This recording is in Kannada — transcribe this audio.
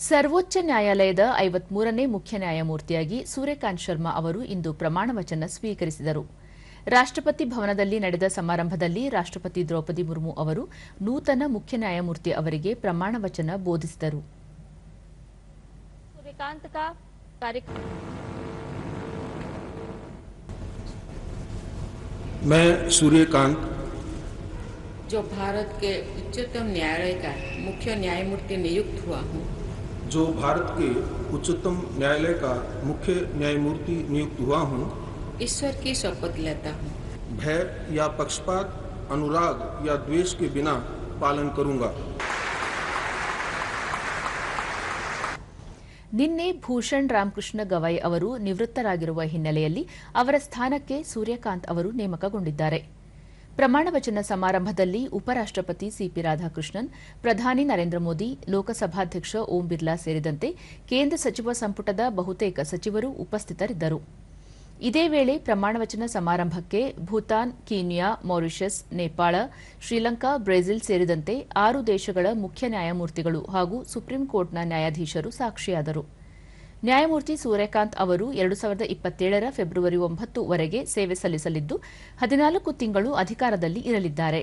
ಸರ್ವೋಚ್ಚ ನ್ಯಾಯಾಲಯದ ಐವತ್ಮೂರನೇ ಮುಖ್ಯ ನ್ಯಾಯಮೂರ್ತಿಯಾಗಿ ಸೂರ್ಯಕಾಂತ್ ಶರ್ಮಾ ಅವರು ಇಂದು ಪ್ರಮಾಣ ವಚನ ಸ್ವೀಕರಿಸಿದರು ರಾಷ್ಟ್ರಪತಿ ಭವನದಲ್ಲಿ ನಡೆದ ಸಮಾರಂಭದಲ್ಲಿ ರಾಷ್ಟ್ರಪತಿ ದ್ರೌಪದಿ ಮುರ್ಮು ಅವರು ನೂತನ ಮುಖ್ಯ ನ್ಯಾಯಮೂರ್ತಿ ಅವರಿಗೆ ಪ್ರಮಾಣ ವಚನ ಬೋಧಿಸಿದರು सूर्यकांत का कार्यक्रम मैं सूर्यकांत जो भारत के उच्चतम न्यायालय का मुख्य न्यायमूर्ति नियुक्त हुआ हूँ जो भारत के उच्चतम न्यायालय का मुख्य न्यायमूर्ति नियुक्त हुआ हूँ ईश्वर की शपथ लेता हूँ भय या पक्षपात अनुराग या द्वेष के बिना पालन करूंगा ನಿನ್ನೆ ಭೂಷಣ್ ರಾಮಕೃಷ್ಣ ಗವೈ ಅವರು ನಿವೃತ್ತರಾಗಿರುವ ಹಿನ್ನೆಲೆಯಲ್ಲಿ ಅವರ ಸ್ಥಾನಕ್ಕೆ ಸೂರ್ಯಕಾಂತ್ ಅವರು ನೇಮಕಗೊಂಡಿದ್ದಾರೆ ಪ್ರಮಾಣ ವಚನ ಸಮಾರಂಭದಲ್ಲಿ ಉಪರಾಷ್ಟಪತಿ ಸಿಪಿ ರಾಧಾಕೃಷ್ಣನ್, ಪ್ರಧಾನಿ ನರೇಂದ್ರ ಮೋದಿ, ಲೋಕಸಭಾಧ್ಯಕ್ಷ ಓಂ ಬಿರ್ಲಾ ಸೇರಿದಂತೆ ಕೇಂದ್ರ ಸಚಿವ ಸಂಪುಟದ ಬಹುತೇಕ ಸಚಿವರು ಉಪಸ್ಥಿತರಿದ್ದರು. ಇದೇ ವೇಳೆ ಪ್ರಮಾಣವಚನ ಸಮಾರಂಭಕ್ಕೆ Bhutan, Kenya, Mauritius, Nepal, Sri Lanka, Brazil ಸೇರಿದಂತೆ ಆರು ದೇಶಗಳ ಮುಖ್ಯ ನ್ಯಾಯಮೂರ್ತಿಗಳು ಹಾಗೂ ಸುಪ್ರೀಂ ಕೋರ್ಟ್ನ ನ್ಯಾಯಾಧೀಶರು ಸಾಕ್ಷಿಯಾದರು. ನ್ಯಾಯಮೂರ್ತಿ ಸೂರ್ಯಕಾಂತ್ ಅವರು ಎರಡು ಸಾವಿರದ ಇಪ್ಪತ್ತೇಳರ ಫೆಬ್ರವರಿ ಒಂಬತ್ತು ವರೆಗೆ ಸೇವೆ ಸಲ್ಲಿಸಲಿದ್ದು, ಹದಿನಾಲ್ಕು ತಿಂಗಳು ಅಧಿಕಾರದಲ್ಲಿ ಇರಲಿದ್ದಾರೆ.